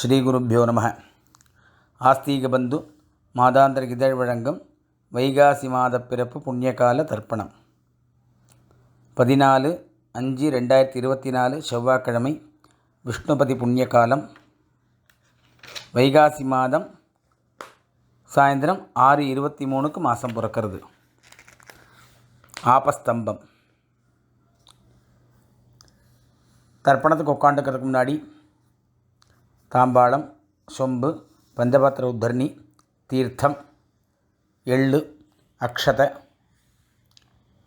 ஸ்ரீகுருப்போ நம ஆஸ்தீக பந்து மாதாந்திர இதழ் வழங்கும் வைகாசி மாத பிறப்பு புண்ணியகால தர்ப்பணம். பதினாலு அஞ்சு ரெண்டாயிரத்தி இருபத்தி நாலு செவ்வாய்க்கிழமை விஷ்ணுபதி புண்ணியகாலம். வைகாசி மாதம் சாயந்தரம் ஆறு இருபத்தி மூணுக்கு மாதம் பிறக்கிறது. ஆபஸ்தம்பம். தர்ப்பணத்துக்கு உட்காந்துக்கிறதுக்கு முன்னாடி தாம்பாளம் சொம்பு பஞ்சபாத்திர உத்தரணி தீர்த்தம் எள்ளு அக்ஷத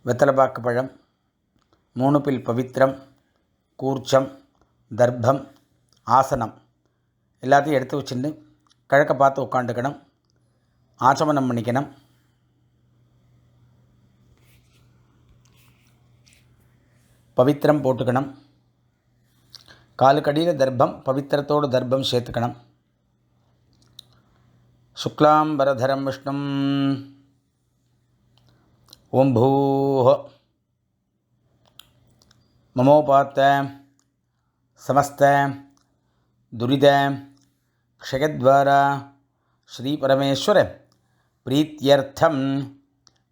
வெத்தலபாக்கு பழம் மூணு பில் பவித்திரம் கூர்ச்சம் தர்ப்பம் ஆசனம். எல்லாத்தையும் எடுத்து வச்சுட்டு கிழக்க பார்த்து உட்காந்துக்கணும். ஆச்சமனம் பண்ணிக்கணும். பவித்திரம் போட்டுக்கணும். காலுக்கடியில் தர்ப்பம் பவித்திரத்தோடு தர்ப்பம் சேர்த்துக்கணும். சுக்லாம்பரதரம் விஷ்ணும். ஓம் பூஹோ. மமோபாத்த சமஸ்த துரித க்ஷயத்வாரா ஸ்ரீபரமேஸ்வர பிரீத்தியர்த்தம்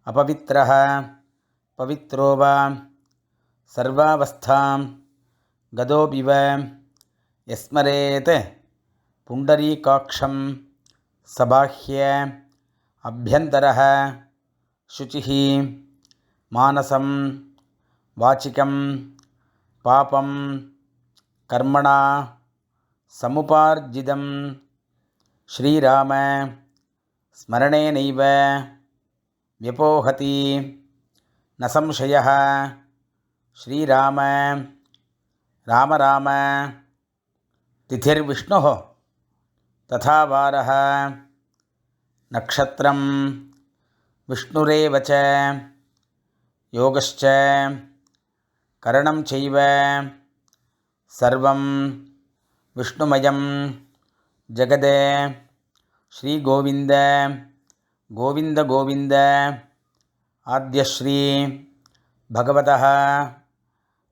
அபவித்திரः பவித்ரோ வா சர்வாவஸ்தாம். गदोपिव यस्मरेत् पुण्डरीकाक्षं सबाह्य अभ्यन्तरः शुचिः मानसं वाचिकं पापं कर्मणा समुपार्जितं श्रीराम स्मरणेनैव व्यपोहति न संशयः श्रीराम ராம ராம திதிர் விஷ்ணு ததா வார நக்ஷத்திரம் விஷ்ணுரேவச்ச யோகச்ச கரணம் செய்வ சர்வம் விஷ்ணுமயம் ஜெகதே ஸ்ரீகோவிந்த கோவிந்த கோவிந்த ஆத்யஸ்ரீ பகவதா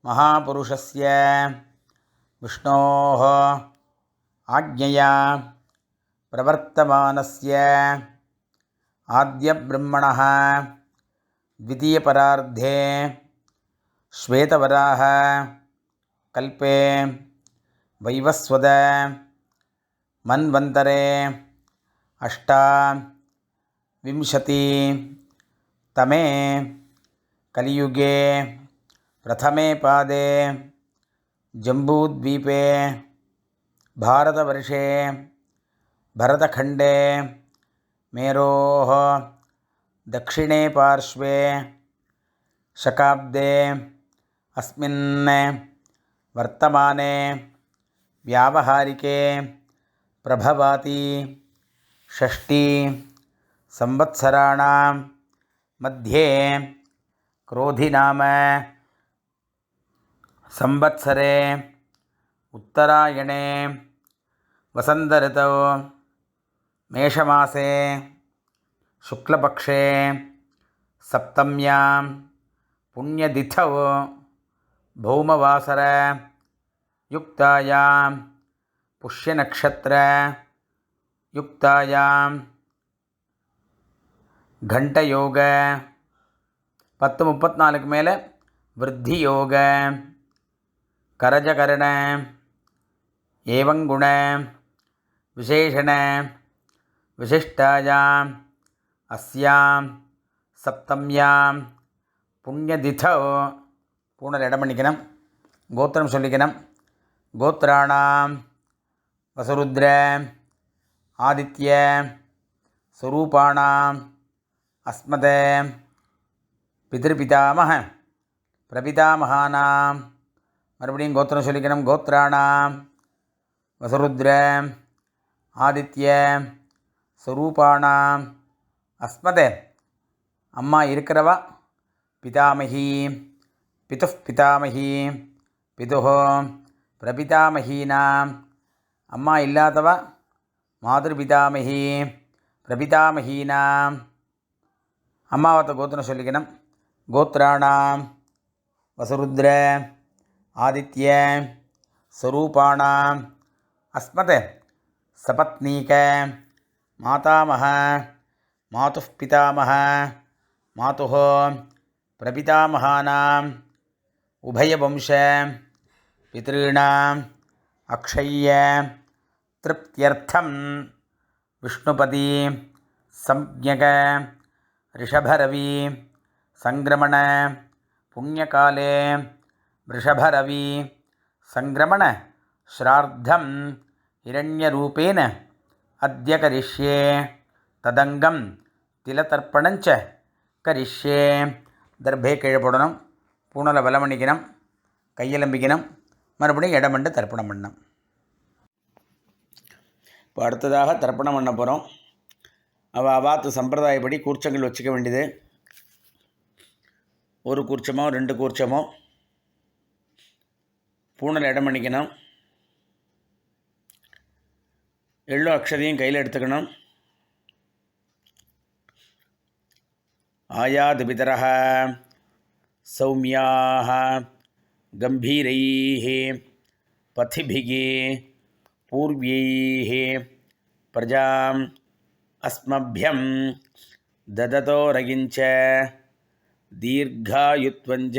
महापुरुषस्य विष्णोः आज्ञया प्रवर्तमानस्य आद्यब्रह्मणः द्वितीयपरार्धे श्वेतवराह कल्पे वैवस्वद मन्वन्तरे अष्टाविंशतितमे कलियुगे प्रथमे पादे, जम्बूद्वीपे, भारतवर्षे, भरतखण्डे, मेरोः, दक्षिणे पार्श्वे, शकाब्दे, अस्मिन् वर्तमाने, व्यावहारिके, प्रभवाति षष्टि संवत्सराणां मध्ये, क्रोधिनाम संवत्सरे उत्तरायणे वसन्तऋतौ मेषमासे शुक्लपक्षे सप्तम्यां पुण्यतिथौ भौमवासरयुक्तायां पुष्यनक्षत्रयुक्तायां घण्टयोग பத்து முப்பத்தி நாலுக்கு மேலே விருத்தி யோக கரஜகரண ஏவங்குண விசேஷண விசிஷ்டாயாம் அஸ்யாம் சப்தம்யாம் புண்ணியதிதோ. பூனர் இடம் பண்ணிக்கணும். கோத்திரம் சொல்லிக்கணும். கோத்திராணாம் வசருத்ர ஆதித்ய ஸ்வரூபாணாம் அஸ்மத பிதிருபிதாமக பிரபிதாமகானாம் மறுபடியும் கோத்திரம் சொல்லிக்கணும். கோத்ராணாம் வசருத்ர. ஆதித்ய. ஸ்வரூபாணாம் அஸ்மதே. அம்மா இருக்கிறவா? பிதாமகி. பிது பிதாமகி. பிது பிரபிதாமகீனாம். அம்மா இல்லாதவா? மாதிருபிதாமகி பிரபிதாமகீனாம். அம்மாவத்தை கோத்திரம் சொல்லிக்கணும். கோத்ராணாம் வசருத்ர. ஆதித்ய ஸ்வரூபாணாம் அஸ்மத் சபத்னீக மாதாமக மாது பிதாமக மாது பிரபிதாமகானாம் உபயவம்ச பிதॄணாம் அக்ஷய்ய திருப்தியர்த்தம் விஷ்ணுபதி சம்யக ரிஷபரவி சங்கிரமண புண்ணியகாலே वृषभरवी सङ्क्रमण श्राद्धं हिरण्यरूपेण अद्य करिष्ये तदङ्गं तिलतर्पणञ्च கரிஷ்யே தர்பே கீழே போடணும் பூனலை வலம் பண்ணிக்கணும் கையெலம்பிக்கணும் மறுபடியும் இடமண்டு தர்ப்பணம் பண்ணணும் இப்போ அடுத்ததாக தர்ப்பணம் பண்ண போகிறோம் அவள் அவாத்து சம்பிரதாயப்படி கூர்ச்சங்கள் வச்சுக்க வேண்டியது ஒரு கூர்ச்சமோ ரெண்டு கூர்ச்சமோ பூனல் இடம் பண்ணிக்கணும் எள்ளு அக்ஷதையும் கையில் எடுத்துக்கணும் ஆயாது பிதரः सौम्याः गम्भीरैः पथिभिः पूर्व्यैः प्रजाम् अस्मभ्यं ददतो रगिञ्च दीर्घायुत्वञ्च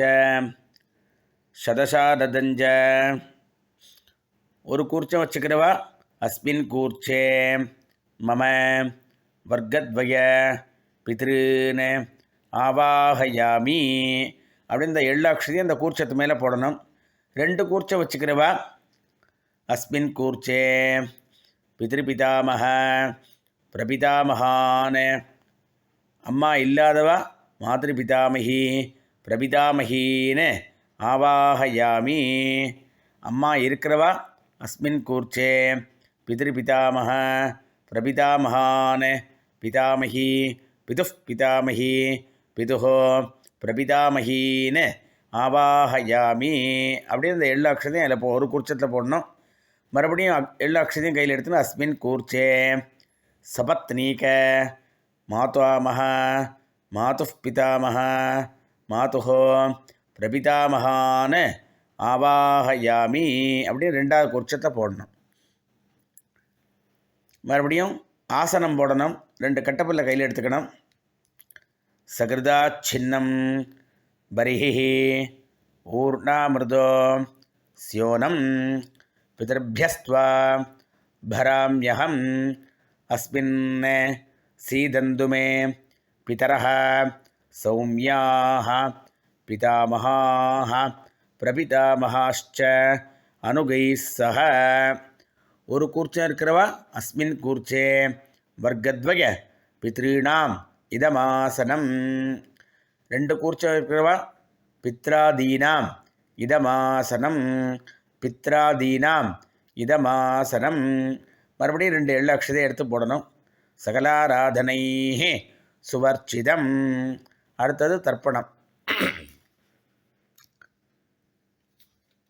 சதசாததஞ்ச ஒரு கூர்ச்சம் வச்சுக்கிறவா அஸ்மின் கூர்ச்சே. மம. வர்க்கத்வய. பித்ருன்னு ஆவாஹயாமி அப்படின்னு இந்த எள்ளாட்சதையும் அந்த கூர்ச்சத்து மேலே போடணும். ரெண்டு கூர்ச்சம் வச்சுக்கிறவா அஸ்மின் கூர்ச்சே. பிதிருபிதாமக பிரபிதாமகான அம்மா இல்லாதவா? மாதிருபிதாமகி பிரபிதாமகின்னு ஆவாகயாமி. அம்மா இருக்கிறவா? அஸ்மின் கூர்ச்சே. பிதிருபிதாமக பிரபிதாமகான் பிதாமகி பிது பிதாமகி பிதுः பிரபிதாமகின்னு ஆவாகயாமி. அப்படின்னு இந்த எள்ளு அக்ஷதையும் அதில் ஒரு கூர்ச்சத்தில் போடணும். மறுபடியும் அக்- எள்ளு அக்ஷதையும் கையில் எடுத்துன்னு அஸ்மின் கூர்ச்சே. சபத்னீக மாத்வாமக மாதுः பிதாமக மாதுः பிரபிதாமகான ஆவாகயாமி அப்படின்னு ரெண்டாவது குற்சத்தை போடணும். மறுபடியும் ஆசனம் போடணும். ரெண்டு கட்டப்பில்லை கையில் எடுத்துக்கணும். சகிருதா சின்னம் பரிஹி ஊர்ணாமிருதோ ஸ்யோனம் பிதர்பியஸ்துவா பராம்யகம் அஸ்மின் சீதந்துமே பிதரக சௌமியாக பிதாமகாः பிரபிதாமகாஷ்ச அனுகை சக. ஒரு கூர்ச்சம் இருக்கிறவா? அஸ்மின் கூர்ச்சே. வர்க்கத்வய பித்ரீணாம் இதமாசனம். ரெண்டு கூர்ச்சம் இருக்கிறவா? பித்ராதீனாம் இதமாசனம். பித்ராதீனாம் இதமாசனம். மறுபடியும் ரெண்டு எள்ளு அக்ஷதையை எடுத்து போடணும். சகலாராதனை சுவர்ச்சிதம். அடுத்தது தர்ப்பணம்.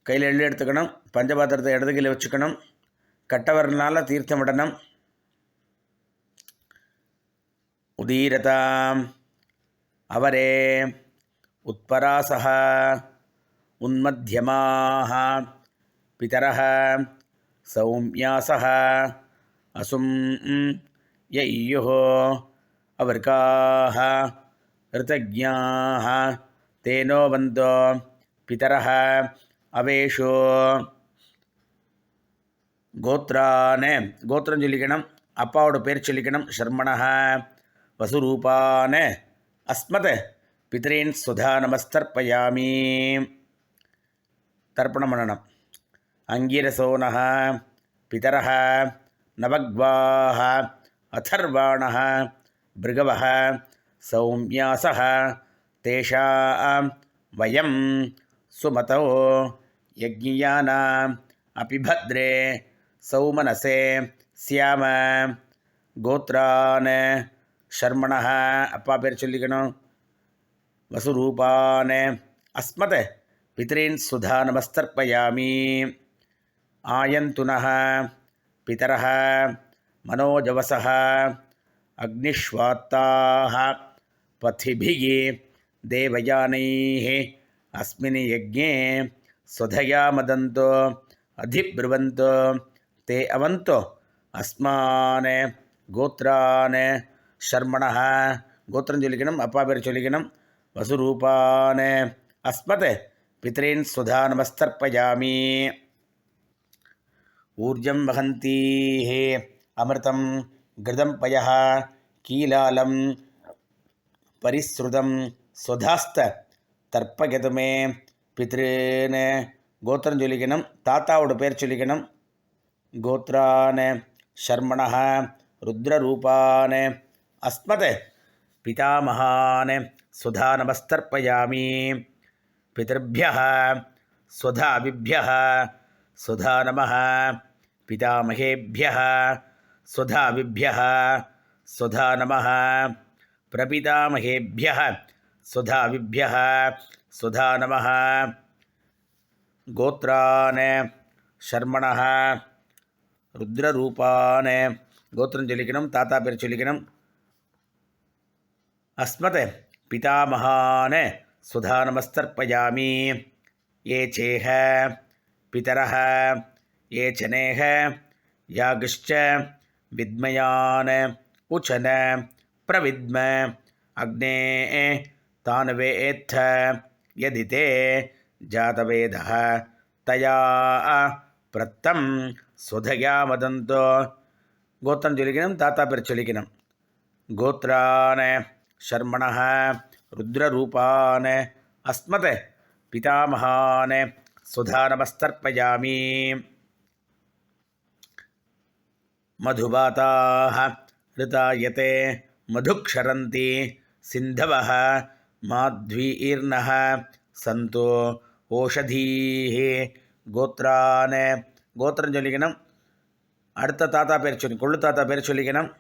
கையில் எள்ளு எடுத்துக்கணும் பஞ்சபாத்திரத்தை இடது கையில் வச்சுக்கணும் கட்டவரனால் தீர்த்தமிடணும் உதீரதாம். அவரே உத்பராசக உன்மத்தியமாக பிதரக சௌமியாசக அசும் யையுஹோ அவர்காக ரிதஜ்யாக தேனோ வந்தோ பிதரக அவேஷோ. கோத்ரானே கோத்திரம் சொல்லிக்கணும் அப்பாவோட பேர் சொல்லிக்கணும் ஷர்மணஹ வசுரூபான அஸ்மத் பித்ரேன் சுதா நமஸ்தர்ப்பயாமி. தர்ப்பணம் பண்ணணும். அங்கிரசோனஹ பிதரஹ நவக்வாஹ அதர்வாணஹ பிருகவஹ சௌமியாசஹ தேஷாம் வயம் சுமதோ. यज्ञियानाम् अपि भद्रे सौमनसे स्याम கோத்ரான் ஷர்மணः அப்பா பேர் சொல்லிக்கணும் வசுரூபான் அஸ்மத் பித்ரீன் சுதா நமஸ்தர்ப்பயாமி ஆயந்துனः பிதரः मनोजवसः अग्निष्वात्ताः पथिभिः देवयानैः अस्मिन् यज्ञे स्वधया मदन्तो अधिब्रुवन्तो ते अवन्तो அஸ்மான் கோத்ரான் ஷர்மணः கோத்திரம் சொல்லிக்கணும் அப்பா பேர் சொல்லிக்கணும் வசுரூபான் அஸ்மத் பித்ரீன் சுதா நமஸ்தர்ப்பயாமி ऊर्जं वहन्तीः अमृतं घृतं पयः कीलालं परिसृतं स्वधास्त தர்ப்பகது மே பித்ருன்னு கோத்திரம் சொல்லிக்கணும். தாத்தாவோட பேர் சொல்லிக்கணும். கோத்ரான். ஷர்மண ருத்ரரூபான். அஸ்மத். பிதாமகான் சுதா நமஸ்தர்ப்பயாமி பிதர்பிய சுதாபிபிய சுதா நம பிதாமகேபிய சுதாபிபிய சுதா நம பிரபிதாமகேபிய சுதாபிபிய स्वधा नमः गोत्रान् शर्मणः रुद्ररूपान् கோத்திரம் சொல்லிக்கணும் தாத்தா பேர் சொல்லிக்கணும் अस्मत् पितामहान् सुधानमस्तर्पयामि ये चेह पितरः ये चनेः यागश्च विद्मयान् उचन प्रविद्म अग्ने तान्वेत्थ यदि ते जातवेदः तया प्रत्तं सुधया वदन्तो गोत्रं चलिकनं ताता पेर् चलिकनं गोत्रान् शर्मणः, रुद्ररूपान् अस्मत् पितामहान् सुधानमस्तर्पयामि मधुबाताः ऋतायते मधुक्षरन्ति सिन्धवः माध्वीर्नः सन्तो ओषधीः गोत्रान् கோத்திரம் சொல்லிக்கணும் அடுத்த தாத்தா பேர் சொல்லி கொள்ளு தாத்தா பேர் சொல்லிக்கணும்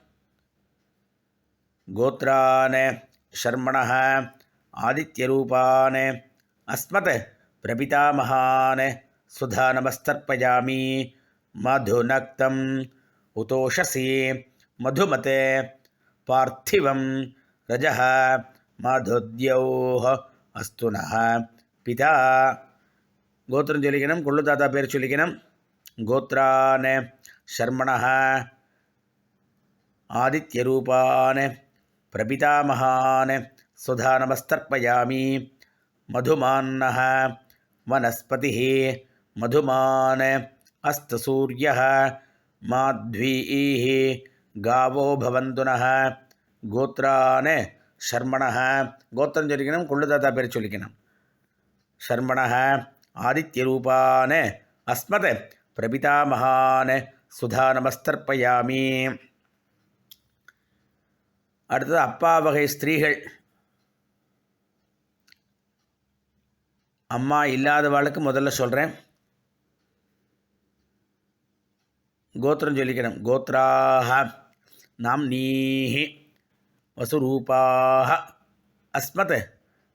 गोत्रान् शर्मणः आदित्यरूपान् अस्मत् प्रपितामहान् सुधानमस्तर्पयामि मधुनक्तम् उतोषसि मधुमते पार्थिवं रजः மதுத்யோஹ அஸ்துனா பிதா கோத்திரம் சொல்லிக்கணும் கொள்ளு தாத்தா பேர் சொல்லிக்கணும் கோத்ரான் சர்மண ஆதித்யரூபான் பிரபிதாமகான் சுதானமஸ்தர்ப்பயாமி மதுமான் वनस्पति मधुमान अस्त सूर्य माध्वी गावो भवन्तु नः गोत्रान् ஷர்மணக கோத்திரம் சொல்லிக்கணும் குள்ளதாத்தா பேர் சொல்லிக்கணும். ஷர்மணக ஆதித்ய ரூபான அஸ்மத் பிரபிதாமகான் சுதா நமஸ்தர்ப்பயாமி அடுத்தது அப்பா வகை ஸ்திரீகள். அம்மா இல்லாதவாளுக்கு முதல்ல சொல்கிறேன் கோத்திரம் சொல்லிக்கணும். கோத்ராக நாம் நீஹி. வசுரூபாக அஸ்மத்.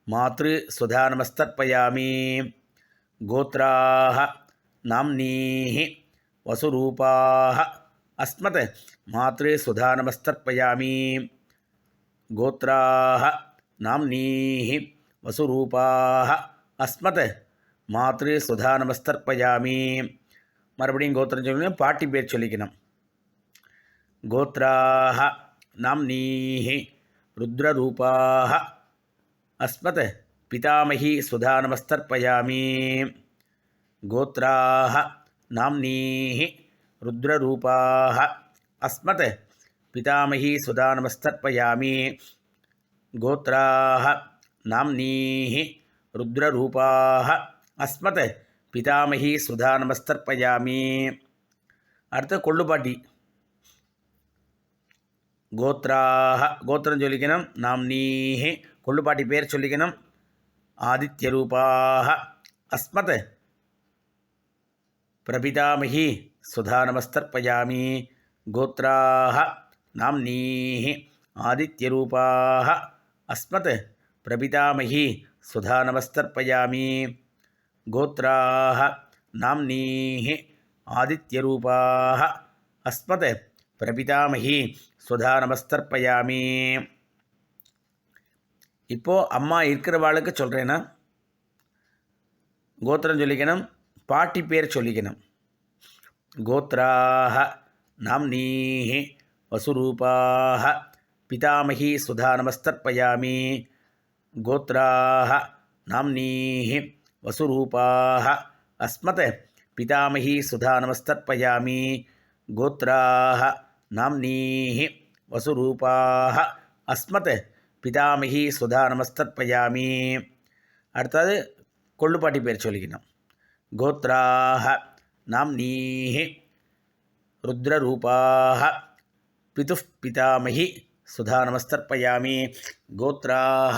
மாத்ரு சுதா நமஸ்தர்ப்பயாமி கோத்ராக நாம்னீஹி வசுரூபாக அஸ்மத். மாத்ரு சுதா நமஸ்தர்ப்பயாமி கோத்ராக நாம்னீஹி வசுரூபாக அஸ்மத். மாத்ரு சுதா நமஸ்தர்ப்பயாமி மறுபடியும் கோத்திரம் சொல்லணும் பாட்டி பேர் சொல்லிக்கணும். கோத்ராக நாம்னீः ருத்ரரூபாः அஸ்மத் பிதாமகி சுதானமஸ்தர்ப்பயாமி கோத்ராக நாம்னீः ருத்ரரூபாः அஸ்மத் पितामही सुदानमस्तर्पयामि गोत्राः नाम्नीः रुद्ररूपाः अस्मत् पितामही सुधानमस्तर्पयामि அடுத்து கொள்ளுப்பாட்டி கோத்ராக கோத்திரம் சொல்லிக்கணும். நாம் நீஹி கொள்ளுப்பாட்டி பேர் சொல்லிக்கணும். ஆதித்ய ரூபாக அஸ்மத். பிரபிதாமகி சுதா நமஸ்தர்ப்பயாமி கோத்ராக நாம் நீஹி ஆதித்ய ரூபாக அஸ்மத். பிரபிதாமகி சுதா நமஸ்தர்ப்பயாமி கோத்ராக நாம் நீஹி ஆதித்ய ரூபாக அஸ்மத். பிரபிதாமகி சுதா நமஸ்தர்ப்பயாமி இப்போது அம்மா இருக்கிறவாளுக்கு சொல்கிறேன்னா கோத்திரம் சொல்லிக்கணும் பாட்டி பேர் சொல்லிக்கணும் கோத்ராக नाम्नीः वसुरूपाः पितामही सुधा नमस्तर्पयामि गोत्राः नाम्नीः वसुरूपाः अस्मत् पितामही सुधा नमस्तर्पयामि गोत्राः नाम्नीः वसुरूपाः अस्मत् பிதாமகி சுதா நமஸ்தர்ப்பயாமி அடுத்தது கொள்ளுப்பாட்டி பேர் சொல்லிக்கணும் கோத்ராக நாம்னீஹி ருத்ரரூபாக பிதுः பிதாமகி சுதா நமஸ்தர்ப்பயாமி கோத்ராக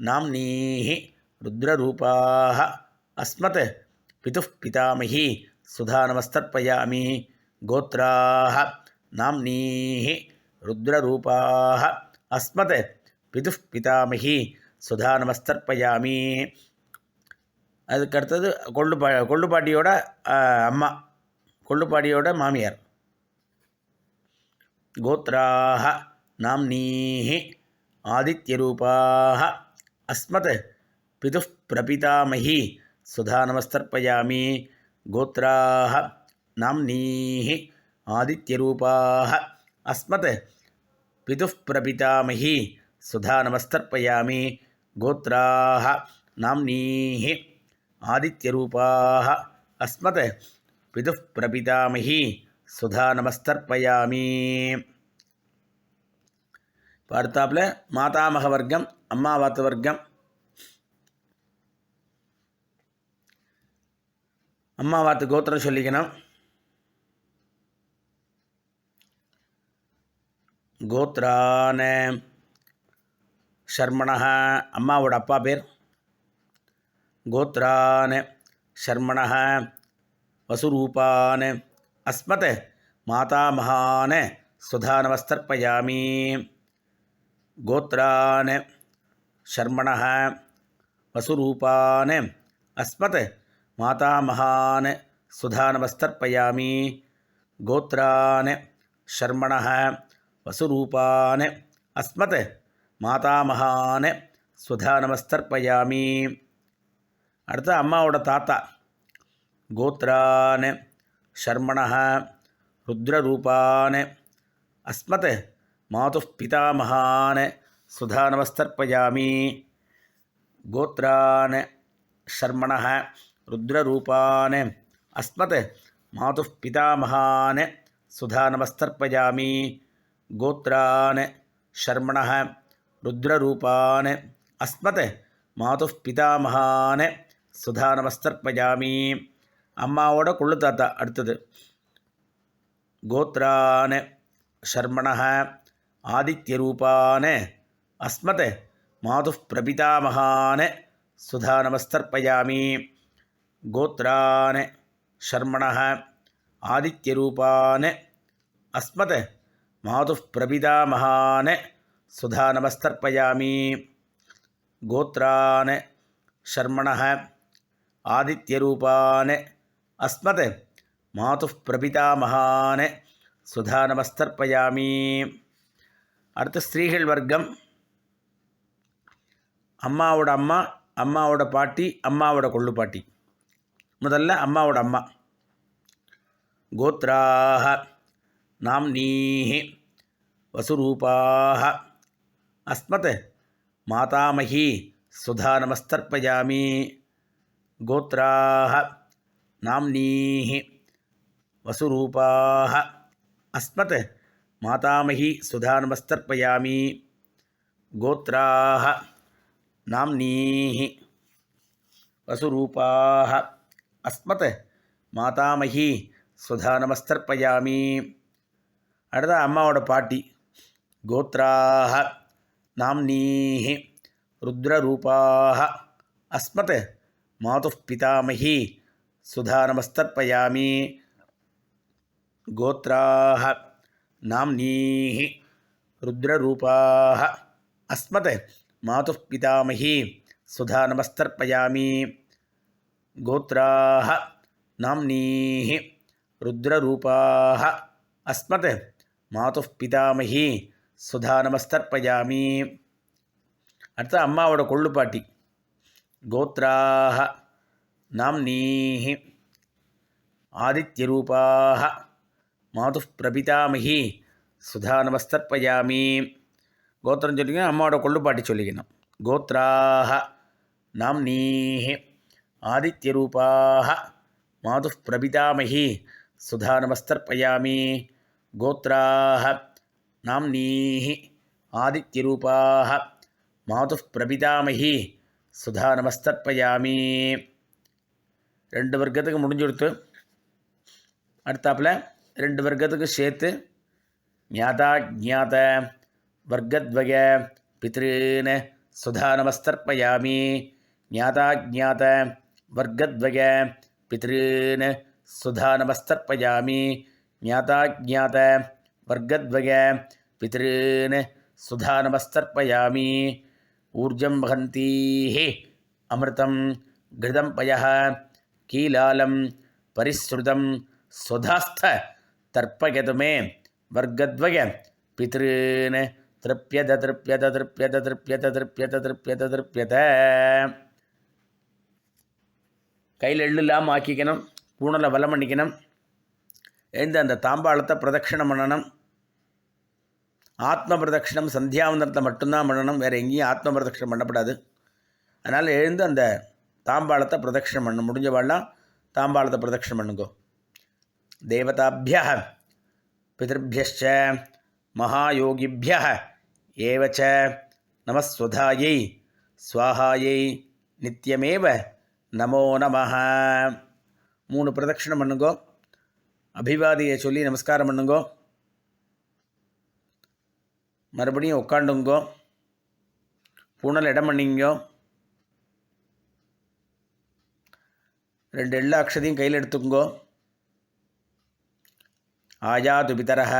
நாம்னீஹி ருத்ரரூபாக அஸ்மத் பிதுः பிதாமகி சுதா நமஸ்தர்ப்பயாமி கோத்ராக நாம்னீஹி ருத்ரரூபாக அஸ்மத் பிதுः பிதாமகி சுதா நமஸ்தர்ப்பயாமி அதுக்கு அடுத்தது பா கொள்ளுப்பாட்டியோட ஆஹ், அம்மா கொள்ளுப்பாட்டியோட மாமியார். கோத்ராக நாம்னீः ஆதித்யரூபாக அஸ்மத் பிது பிரபிதாமகி சுதா நமஸ்தர்ப்பயாமி। கோத்ராக நாம்னீः ஆதித்யரூபாக. அஸ்மத் பிதுப்பிரபிதாமகி சுதா நமஸ்தர்ப்பயாமி கோத்ராக நாம்னீः ஆதித்யரூபாக. அஸ்மத் பிதுப்பிரபிதாமகி சுதா நமஸ்தர்ப்பயாமி பார்த்தாப்பில் மாதாமக வர்க்கம் அம்மாவாத்து வர்க்கம். அம்மாவாத்து கோத்திரம் சொல்லிக்கணும். கோத்ரான ஷர்மணः அம்மாவோட அப்பா பேர் கோத்ரான் ஷர்மணः வசுரூபான் அஸ்மத் மாதாமகான் சுதா நமஸ்தர்ப்பயாமி கோத்ரான் ஷர்மணः வசுரூபான் அஸ்மத் மாதாமகான் சுதா நமஸ்தர்ப்பயாமி கோத்ரான் ஷர்மணः வசுரூபான் அஸ்மத் மாதாமகான் சுதா நமஸ்தர்ப்பயாமி அடுத்து அம்மாவோட தாத்தா கோத்ரான் ஷர்மணः ருத்ரரூபான் அஸ்மத் மாது பிதாமகான் சுதா நமஸ்தர்ப்பயாமி கோத்ரான் ஷர்மணः ருத்ரரூபான் அஸ்மத் மாது பிதாமகான் சுதா நமஸ்தர்ப்பயாமி கோத்ரான் ஷர்மண ருத்ரரூபான் அஸ்மத் மாது பிதாமகான் சுதா நமஸ்தர்பயாமி அம்மாவோட கொள்ளு தாத்தா அடுத்தது. கோத்ரான் ஷர்மண ஆதித்யரூபான் அஸ்மத் மாது பிரபிதாமகான் சுதா நமஸ்தர்பயாமி கோத்ரான் ஷர்மண ஆதித்யரூபான் அஸ்மத் மாதுः பிரபிதாமகான் சுதா நமஸ்தர்ப்பயாமி கோத்ரான் ஷர்மண ஆதித்யரூபான் அஸ்மத் மாதுः பிரபிதாமகான் சுதா நமஸ்தர்ப்பயாமி அடுத்து ஸ்திரீகள் வர்க்கம். அம்மாவோட அம்மா அம்மாவோட பாட்டி அம்மாவோட கொள்ளு பாட்டி. முதல்ல அம்மாவோட அம்மா. கோத்ராக நாம்னீஹி வசுரூபாக அஸ்மத் மாதாமகி சுதா நமஸ்தர்ப்பயாமி கோத்ராக நாம்னீஹி வசுரூபாக அஸ்மத் மாதாமகி சுதா நமஸ்தர்ப்பயாமி கோத்ராக நாம்னீஹி வசுரூபாக அஸ்மத் மாதாமகி சுதா நமஸ்தர்ப்பயாமி அடுத்த அம்மாவோட பாட்டி. கோத்ராக நாம்னீஹி ருத்ரரூபாக அஸ்மத் மாதுः பிதாமகி சுதா நமஸ்தர்ப்பயாமி கோத்ராக நாம்னீஹி ருத்ரரூபாக அஸ்மத் மாதுः பிதாமகி சுதா நமஸ்தர்ப்பயாமி கோத்ராக நாம்னீஹி ருத்ரரூபாக அஸ்மத் மாதுः பிதாமகி சுதா நமஸ்தர்ப்பயாமி அடுத்து அம்மாவோட கொள்ளுப்பாட்டி கோத்ராக நாம்னீஹி ஆதித்யரூபாக மாதுः பிரபிதாமகி சுதா நமஸ்தர்ப்பயாமி கோத்திரம் சொல்லிக்கணும் அம்மாவோட கொள்ளுப்பாட்டி சொல்லிக்கணும் கோத்ராக நாம்னீः ஆதித்யரூபாக மாதுः பிரபிதாமகி சுதா நமஸ்தர்ப்பயாமி கோத்ராக நாம்னீஹி ஆதித்யரூபாக மாது பிரபிதாமகி சுதா நமஸ்தர்ப்பயாமி ரெண்டு வர்க்கத்துக்கு முடிஞ்சு கொடுத்து அடுத்தாப்பில் ரெண்டு வர்க்கத்துக்கு சேர்த்து ஞாதா ஜாத வர்க்கத்வய பித்ருன்னு சுதா நமஸ்தர்ப்பயாமி ஞாதா ஜாத வர்க்கத்வய பித்ருன்னு சுதா நமஸ்தர்ப்பயாமி ஞாதா ஜாத வர்க்கத்வய பித்ருன் சுதா நமஸ்தர்ப்பயாமி ஊர்ஜம் வகந்தீः அமிர்தம் घृतं पयः कीलालं परिसृतं स्वधास्थ तर्पयतु मे वर्गद्वय पितॄन् तृप्यत तृप्यत तृप्यत तृप्यत तृप्यत तृप्यत तृप्यत கையில் எள்ளு இல்லாமல் ஆக்கிக்கணும் பூணலை வலம் பண்ணிக்கணும் எழுந்து அந்த தாம்பாளத்தை பிரதட்சிணம் பண்ணணும். ஆத்ம பிரதட்சிணம் சந்தியாவந்தனத்தை மட்டும்தான் பண்ணணும். வேறு எங்கேயும் ஆத்ம பிரதட்சிணம் பண்ணப்படாது. அதனால் எழுந்து அந்த தாம்பாளத்தை பிரதட்சிணம் பண்ணணும். முடிஞ்சவாள்லாம் தாம்பாளத்தை பிரதட்சிணம் பண்ணுங்கோ. தேவதாபிய பிதர்பியச்ச மகாயோகிபிய ஏவச்ச நமஸ்வதாயை ஸ்வாஹாயை நித்தியமேவ நமோ நம மூணு பிரதட்சிணம் பண்ணுங்கோ. அபிவாதியை சொல்லி நமஸ்காரம் பண்ணுங்கோ மறுபடியும் உட்காண்டுங்கோ பூனல் இடம் பண்ணிங்கோ ரெண்டு எல்லா அக்ஷதையும் கையில் எடுத்துக்கோங்கோ ஆயாது பிதரः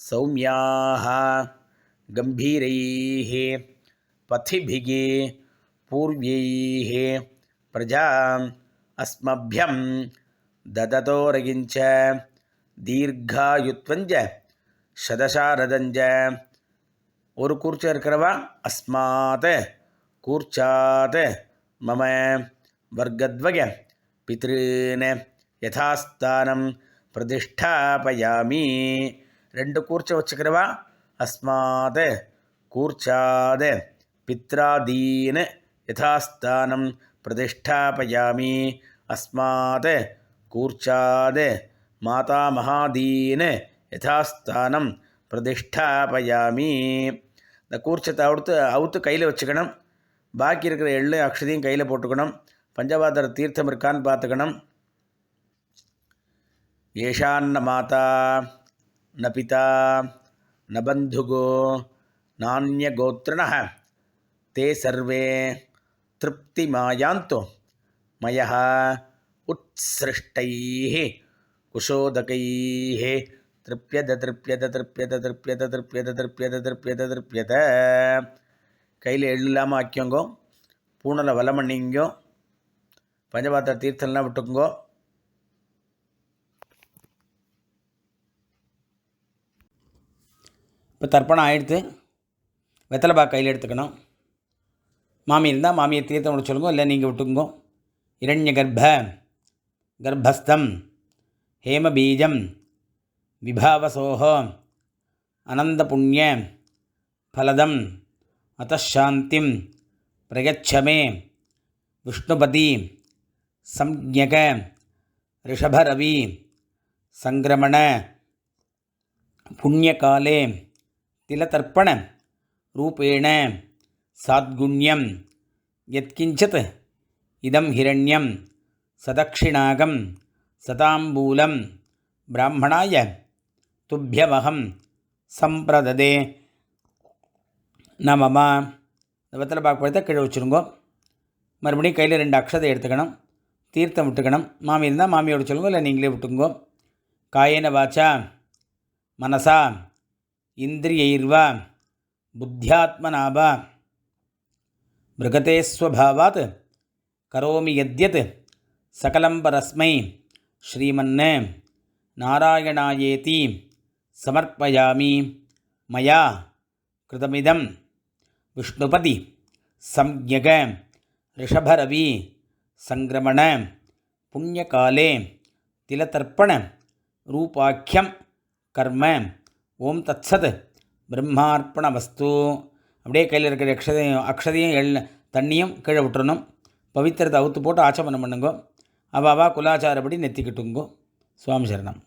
சௌமியாக கம்பீரைः पथिभिः पूर्व्यैः प्रजाम् अस्मभ्यं தததோரகிஞ்ச தீர்காயுத்வஞ்ச சதசாரதஞ்ச ஒரு கூர்ச்சா இருக்கிறவா? அஸ்மாத். கூர்ச்சாத். மம. வர்க்கத்வய பித்ருன்னு யதாஸ்தானம். பிரதிஷ்டாபயாமி. ரெண்டு கூர்ச்சை வச்சுக்கிறவா? அஸ்மாத். கூர்ச்சாத். பித்ராதீன். யதாஸ்தானம். பிரதிஷ்டாபயாமி. அஸ்மாத். கூர்ச்சாத் மாதாமகாதீன் யதாஸ்தானம் பிரதிஷ்டாபயாமி இந்த கூர்ச்சத்தை அவுத்து அவுத்து கையில் வச்சுக்கணும். பாக்கி இருக்கிற எள்ளு அக்ஷதையும் கையில் போட்டுக்கணும். பஞ்சபாதர தீர்த்தம் இருக்கான்னு பார்த்துக்கணும். ஏஷான்ன மாதா ந பிதா ந பந்துகோ நானிய நானியகோத்திரண தே சர்வே திருப்தி மாயாந்தோ மயா உத்சிருஷ்டைः குஷோதகைः திருப்பியத திருப்பியத திருப்பியத திருப்பியத திருப்பியத திருப்பியத திருப்பியத திருப்பியத கையில் எள்ளு இல்லாமல் ஆக்கியோங்கோ பூனலை வலம் பண்ணிங்கோ பஞ்சபாத்திர தீர்த்தம்லாம் விட்டுக்குங்கோ. இப்போ தர்ப்பணம் ஆயிடுத்து. வெத்தலைப்பா கையில் எடுத்துக்கணும். மாமி இருந்தால் மாமியை தீர்த்தம் விட சொல்லுங்க இல்லை நீங்கள் விட்டுக்குங்கோ. இரண்ய கர்ப்ப கர்ப்பஸ்தம் ஹேமபீஜம் விபாவசோகோ அனந்தபுண்ணிய ஃபலதம் அத்தாந்திம் பிரயச்சமே விஷ்ணுபதி சம்ஞக ரிஷபரவி சங்கிரமண புண்ணியகாலே திலதர்ப்பண ரூபேண சாத்குண்யம் யத்கிஞ்சத் இதம் ஹிரண்யம் சதக்ஷிணாகம் சதாம்பூலம் பிராமணாய துப்பியமகம் சம்பிரததே நமமா இந்த வெத்தலை பாக்கு பழத்தை கீழே வச்சுருங்கோ. மறுபடியும் கையில் ரெண்டு அக்ஷதை எடுத்துக்கணும். தீர்த்தம் விட்டுக்கணும். மாமி இருந்தால் மாமியோட சொல்லுங்க இல்லை நீங்களே விட்டுங்கோ காயேன வாச்சா மனசா இந்திரியைர்வா புத்தியாத்மனாவா மிருகதேஸ்வபாவாத் கரோமி யத்யத். சகலம்பரஸ்மை ஸ்ரீமன்ன நாராயணாயேதி சமர்ப்பயாமி மயா கிருதமிதம். விஷ்ணுபதி சம்யக ரிஷபரவி சங்கிரமண புண்ணியகாலே திலதர்ப்பண ரூபாக்கியம் கர்ம ஓம் தத்சத் பிரம்மார்ப்பண வஸ்து அப்படியே கையில் இருக்கிற அக்ஷதையும் அக்ஷதையும் எள் தண்ணியும் கீழே விட்டுறணும். பவித்திரத்தை அவுத்து போட்டு ஆச்சமனம் பண்ணுங்க. அவாவா குலாச்சாரப்படி நெத்திக்கிட்டுங்கோ. சுவாமி சரணம்.